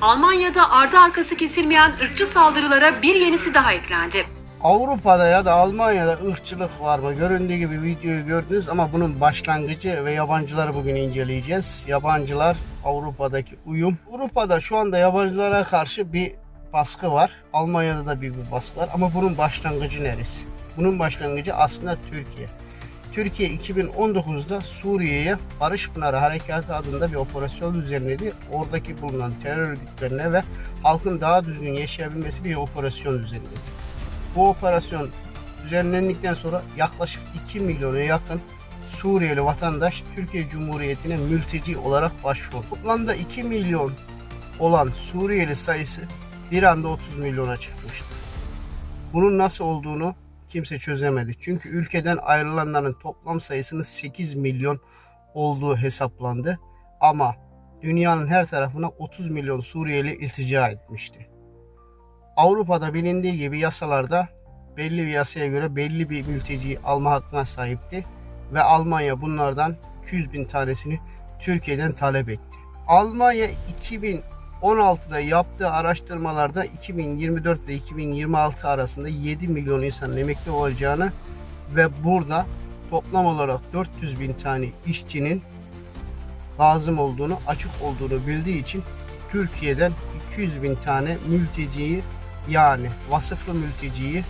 Almanya'da ardı arkası kesilmeyen ırkçı saldırılara bir yenisi daha eklendi. Avrupa'da ya da Almanya'da ırkçılık var mı? Göründüğü gibi videoyu gördünüz ama bunun başlangıcı ve yabancıları bugün inceleyeceğiz. Yabancılar Avrupa'daki uyum. Avrupa'da şu anda yabancılara karşı bir baskı var. Almanya'da da büyük bir baskı var ama bunun başlangıcı neresi? Bunun başlangıcı aslında Türkiye. Türkiye 2019'da Suriye'ye Barış Pınarı Harekatı adında bir operasyon düzenledi. Oradaki bulunan terör örgütlerine ve halkın daha düzgün yaşayabilmesi bir operasyon düzenledi. Bu operasyon düzenlendikten sonra yaklaşık 2 milyona yakın Suriyeli vatandaş Türkiye Cumhuriyeti'ne mülteci olarak başvurdu. Toplamda 2 milyon olan Suriyeli sayısı bir anda 30 milyona çıkmıştı. Bunun nasıl olduğunu kimse çözemedi. Çünkü ülkeden ayrılanların toplam sayısının 8 milyon olduğu hesaplandı. Ama dünyanın her tarafına 30 milyon Suriyeli iltica etmişti. Avrupa'da bilindiği gibi yasalarda belli bir yasaya göre belli bir mülteciyi alma hakkına sahipti ve Almanya bunlardan 200 bin tanesini Türkiye'den talep etti. Almanya 2016'da yaptığı araştırmalarda 2024 ve 2026 arasında 7 milyon insanın emekli olacağını ve burada toplam olarak 400 bin tane işçinin lazım olduğunu, açık olduğunu bildiği için Türkiye'den 200 bin tane mülteciyi yani vasıflı mülteciyi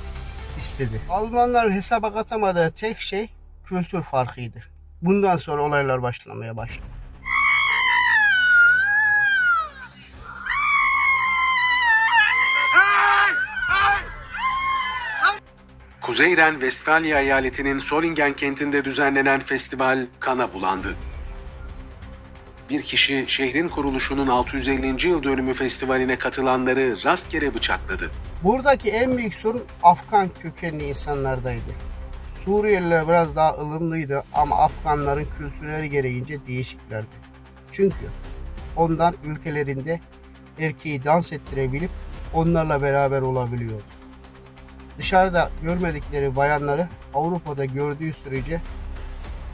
istedi. Almanların hesaba katamadığı tek şey kültür farkıydı. Bundan sonra olaylar başlamaya başladı. Kuzeyren Westfalia eyaletinin Solingen kentinde düzenlenen festival kana bulandı. Bir kişi şehrin kuruluşunun 650. yıl dönümü festivaline katılanları rastgele bıçakladı. Buradaki en büyük sorun Afgan kökenli insanlardaydı. Suriyeliler biraz daha ılımlıydı ama Afganların kültürleri gereğince değişiklerdi. Çünkü onlar ülkelerinde erkeği dans ettirebilip onlarla beraber olabiliyordu. Dışarıda görmedikleri bayanları Avrupa'da gördüğü sürece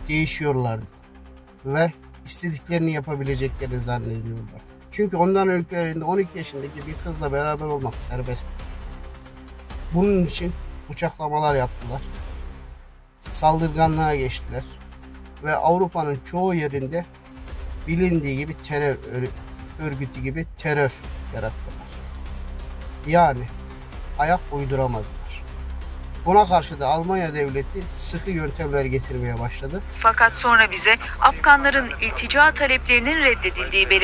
değişiyorlardı ve istediklerini yapabileceklerini zannediyorlar. Çünkü onların ülkelerinde 12 yaşındaki bir kızla beraber olmak serbest. Bunun için bıçaklamalar yaptılar. Saldırganlığa geçtiler. Ve Avrupa'nın çoğu yerinde bilindiği gibi terör ör- örgütü gibi terör yarattılar. Yani ayak uyduramadılar. Buna karşı da Almanya devleti sıkı yöntemler getirmeye başladı. Fakat sonra bize Afganların iltica taleplerinin reddedildiği belirtildi.